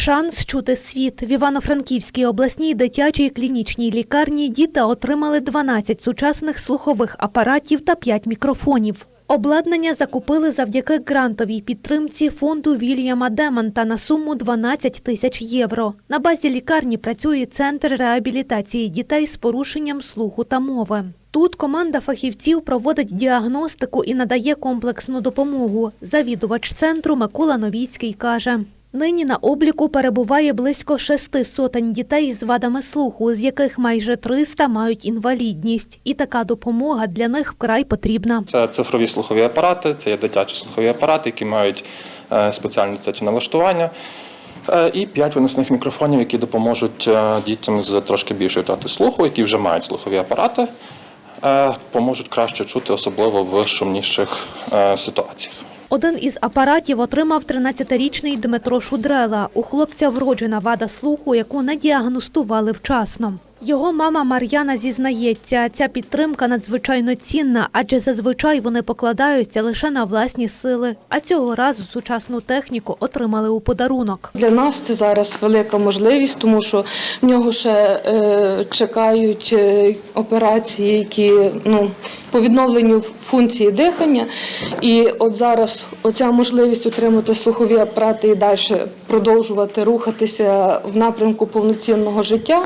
Шанс чути світ. В Івано-Франківській обласній дитячій клінічній лікарні діти отримали 12 сучасних слухових апаратів та 5 мікрофонів. Обладнання закупили завдяки грантовій підтримці фонду Вільяма Демонта на суму 12 тисяч євро. На базі лікарні працює центр реабілітації дітей з порушенням слуху та мови. Тут команда фахівців проводить діагностику і надає комплексну допомогу. Завідувач центру Микола Новіцький каже. Нині на обліку перебуває близько шести сотень дітей з вадами слуху, з яких майже 300 мають інвалідність. І така допомога для них вкрай потрібна. Це цифрові слухові апарати, це є дитячі слухові апарати, які мають е, спеціальні дитячі налаштування. Е, І п'ять виносних мікрофонів, які допоможуть е, дітям з трошки більшою втратою слуху, які вже мають слухові апарати, поможуть краще чути, особливо в шумніших ситуаціях. Один із апаратів отримав 13-річний Дмитро Шудрела. У хлопця вроджена вада слуху, яку не діагностували вчасно. Його мама Мар'яна зізнається, ця підтримка надзвичайно цінна, адже зазвичай вони покладаються лише на власні сили. А цього разу сучасну техніку отримали у подарунок. Для нас це зараз велика можливість, тому що в нього ще е, чекають е, операції, які ну, по відновленню функції дихання. І от зараз оця можливість отримати слухові апарати і далі продовжувати рухатися в напрямку повноцінного життя,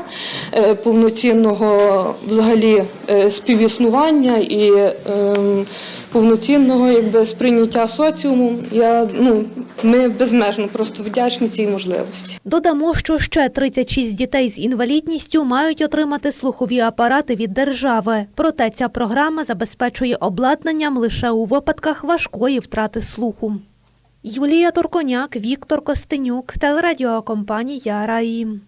е, повноцінного взагалі е, співіснування і ем, повноцінного якби, сприйняття соціуму. Я, ну, ми безмежно просто вдячні цій можливості. Додамо, що ще 36 дітей з інвалідністю мають отримати слухові апарати від держави. Проте ця програма забезпечує обладнанням лише у випадках важкої втрати слуху. Юлія Турконяк, Віктор Костенюк, телерадіокомпанія Раїм.